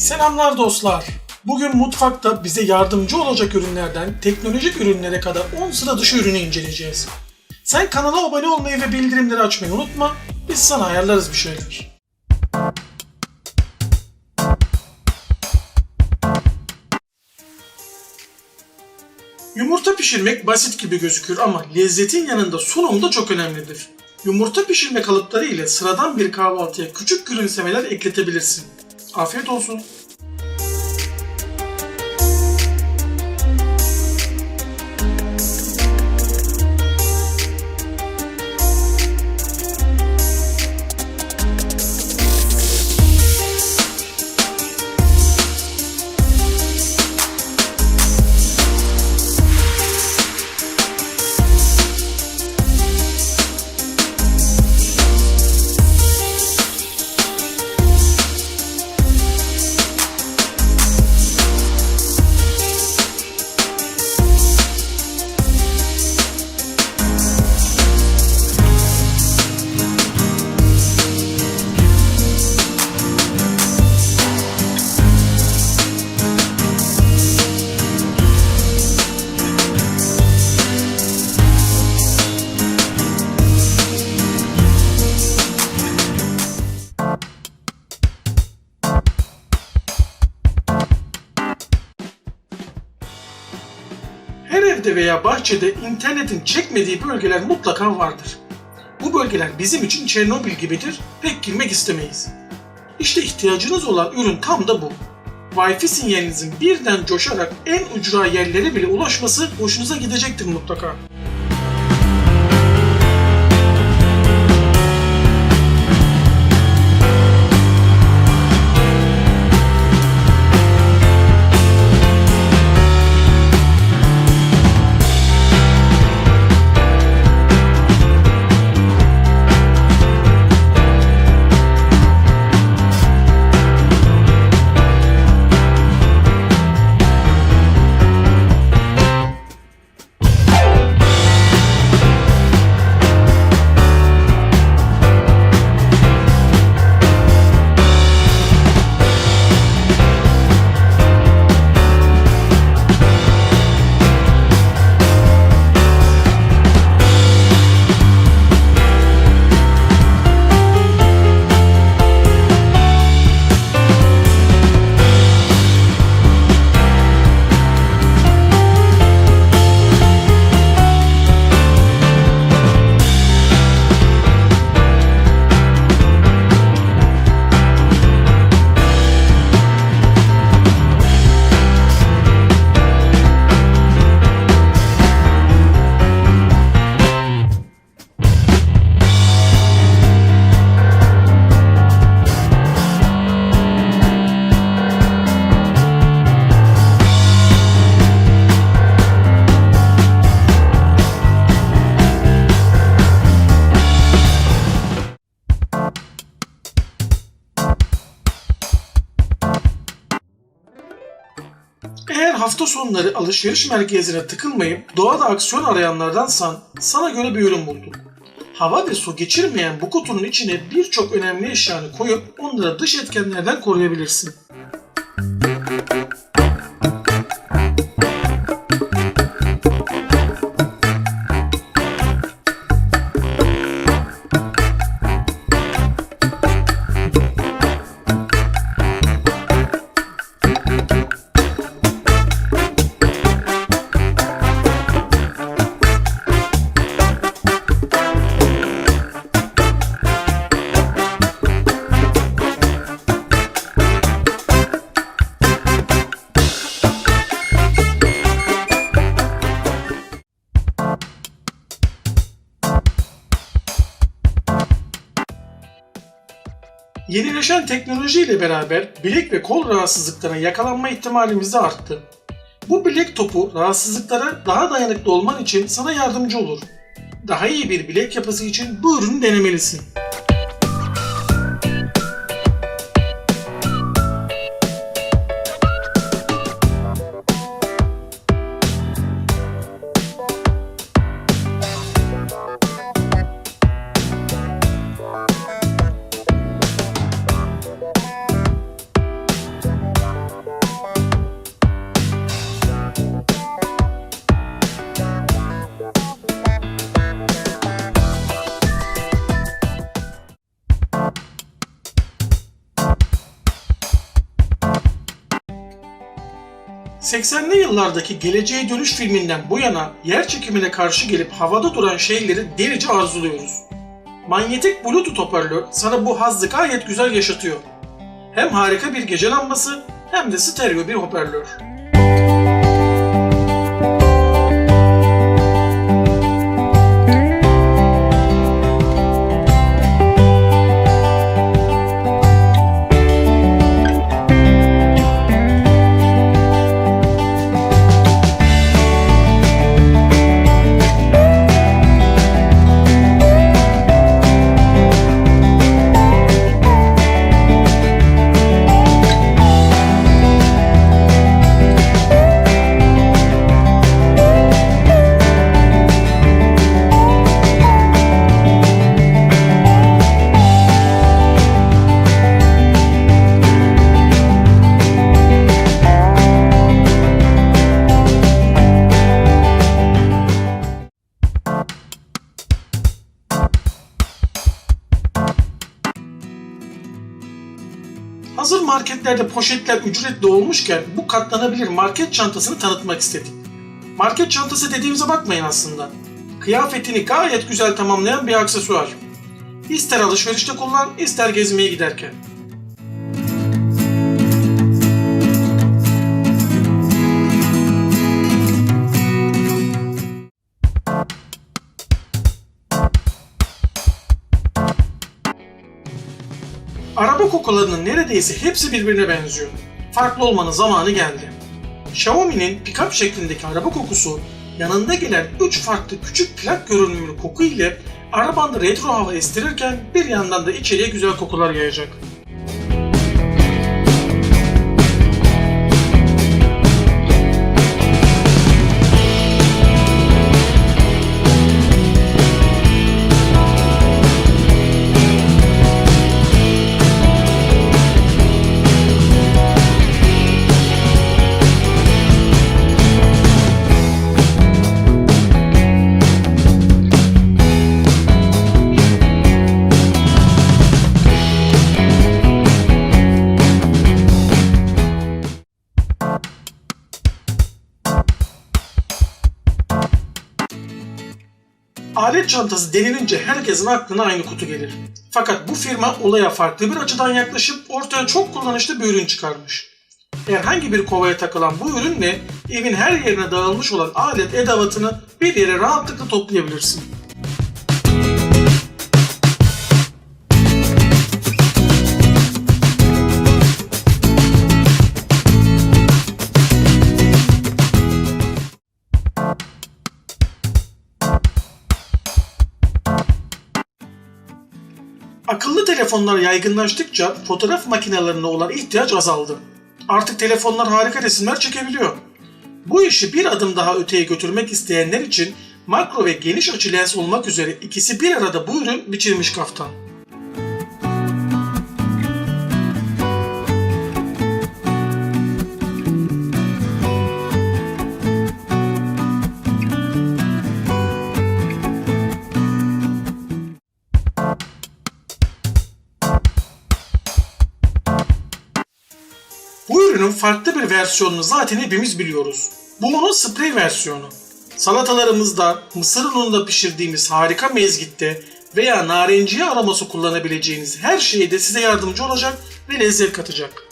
Selamlar dostlar. Bugün mutfakta bize yardımcı olacak ürünlerden teknolojik ürünlere kadar 10 sıra dışı ürünü inceleyeceğiz. Sen kanala abone olmayı ve bildirimleri açmayı unutma. Biz sana ayarlarız bir şeyler. Yumurta pişirmek basit gibi gözükür ama lezzetin yanında sunum da çok önemlidir. Yumurta pişirme kalıpları ile sıradan bir kahvaltıya küçük gülümsemeler ekletebilirsin. Afiyet olsun. Her evde veya bahçede internetin çekmediği bölgeler mutlaka vardır. Bu bölgeler bizim için Çernobil gibidir, pek girmek istemeyiz. İşte ihtiyacınız olan ürün tam da bu. Wi-Fi sinyalinizin birden coşarak en ucra yerlere bile ulaşması hoşunuza gidecektir mutlaka. Hafta sonları alışveriş merkezine tıkılmayıp doğada aksiyon arayanlardansan sana göre bir ürün buldum. Hava ve su geçirmeyen bu kutunun içine birçok önemli eşyanı koyup onları dış etkenlerden koruyabilirsin. Yenileşen teknolojiyle beraber bilek ve kol rahatsızlıklarına yakalanma ihtimalimiz de arttı. Bu bilek topu rahatsızlıklara daha dayanıklı olman için sana yardımcı olur. Daha iyi bir bilek yapısı için bu ürünü denemelisin. 80'li yıllardaki Geleceğe Dönüş filminden bu yana yer çekimine karşı gelip havada duran şeyleri delice arzuluyoruz. Manyetik Bluetooth hoparlör sana bu hazzı gayet güzel yaşatıyor. Hem harika bir gece lambası hem de stereo bir hoparlör. Hazır marketlerde poşetler ücretli olmuşken bu katlanabilir market çantasını tanıtmak istedik. Market çantası dediğimize bakmayın aslında. Kıyafetini gayet güzel tamamlayan bir aksesuar. İster alışverişte kullan, ister gezmeye giderken. Kokularının neredeyse hepsi birbirine benziyor. Farklı olmanın zamanı geldi. Xiaomi'nin pick-up şeklindeki araba kokusu yanında gelen 3 farklı küçük plak görünümlü koku ile arabanda retro hava estirirken bir yandan da içeriye güzel kokular yayacak. Alet çantası denilince herkesin aklına aynı kutu gelir. Fakat bu firma olaya farklı bir açıdan yaklaşıp ortaya çok kullanışlı bir ürün çıkarmış. Herhangi bir kovaya takılan bu ürünle evin her yerine dağılmış olan alet edevatını bir yere rahatlıkla toplayabilirsin. Telefonlar yaygınlaştıkça fotoğraf makinelerine olan ihtiyaç azaldı. Artık telefonlar harika resimler çekebiliyor. Bu işi bir adım daha öteye götürmek isteyenler için makro ve geniş açı lens olmak üzere ikisi bir arada bu ürün biçilmiş kaftan. Ürünün farklı bir versiyonunu zaten hepimiz biliyoruz. Bu onun sprey versiyonu. Salatalarımızda, mısır ununda pişirdiğimiz harika mezgitte veya narenciye aroması kullanabileceğiniz her şeyde size yardımcı olacak ve lezzet katacak.